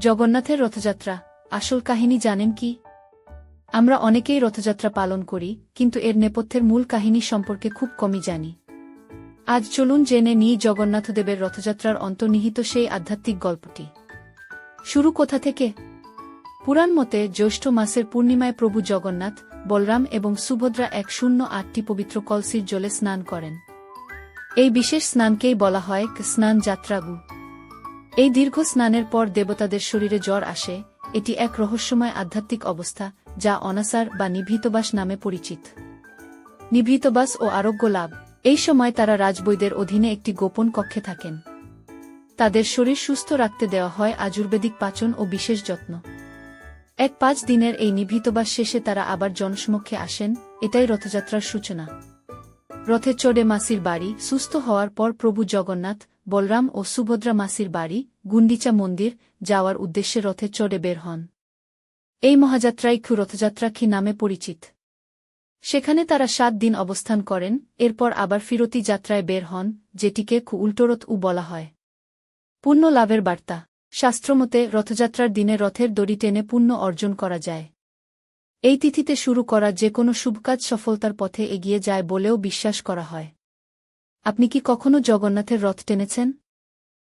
জগন্নাথের রথযাত্রা। আসল কাহিনী জানেন কি? আমরা অনেকেই রথযাত্রা পালন করি, কিন্তু এর নেপথ্যের মূল কাহিনী সম্পর্কে খুব কমই জানি। আজ চলুন জেনে নিই জগন্নাথদেবের রথযাত্রার অন্তর্নিহিত সেই আধ্যাত্মিক গল্পটি। শুরু কোথা থেকে? পুরাণ মতে জ্যৈষ্ঠ মাসের পূর্ণিমায় প্রভু জগন্নাথ, বলরাম এবং সুভদ্রা এক শূন্য আটটি পবিত্র কলসির জলে স্নান করেন। এই বিশেষ স্নানকেই বলা হয় স্নান যাত্রাগু এই দীর্ঘ স্নানের পর দেবতাদের শরীরে জ্বর আসে, এটি এক রহস্যময় আধ্যাত্মিক অবস্থা, যা অনাসার বা নিভৃতবাস নামে পরিচিত। নিভৃতবাস ও আরোগ্য লাভ। এই সময় তারা রাজবৈদের অধীনে একটি গোপন কক্ষে থাকেন। তাদের শরীর সুস্থ রাখতে দেওয়া হয় আজুর্বেদিক পাচন ও বিশেষ যত্ন। এক পাঁচ দিনের এই নিভৃতবাস শেষে তারা আবার জনসমক্ষে আসেন, এটাই রথযাত্রার সূচনা। রথে চড়ে মাসির বাড়ি, সুস্থ হওয়ার পর প্রভু জগন্নাথ বলরাম ও সুভদ্রা মাসির বাড়ি, গুন্ডিচা মন্দির, যাওয়ার উদ্দেশ্যে রথে চড়ে বের হন। এই মহাযাত্রাই খু রথযাত্রা খি নামে পরিচিত। সেখানে তারা সাত দিন অবস্থান করেন, এরপর আবার ফিরতি যাত্রায় বের হন, যেটিকে খু উল্টোরথ উ বলা হয়। পুণ্য লাভের বার্তা। শাস্ত্রমতে রথযাত্রার দিনে রথের দড়ি টেনে পুণ্য অর্জন করা যায়। এই তিথিতে শুরু করা যে কোনো শুভকাজ সফলতার পথে এগিয়ে যায় বলেও বিশ্বাস করা হয়। আপনি কি কখনো জগন্নাথের রথ টেনেছেন?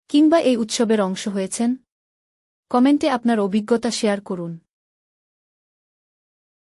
কিংবা এই উৎসবের অংশ হয়েছেন? কমেন্টে আপনার অভিজ্ঞতা শেয়ার করুন।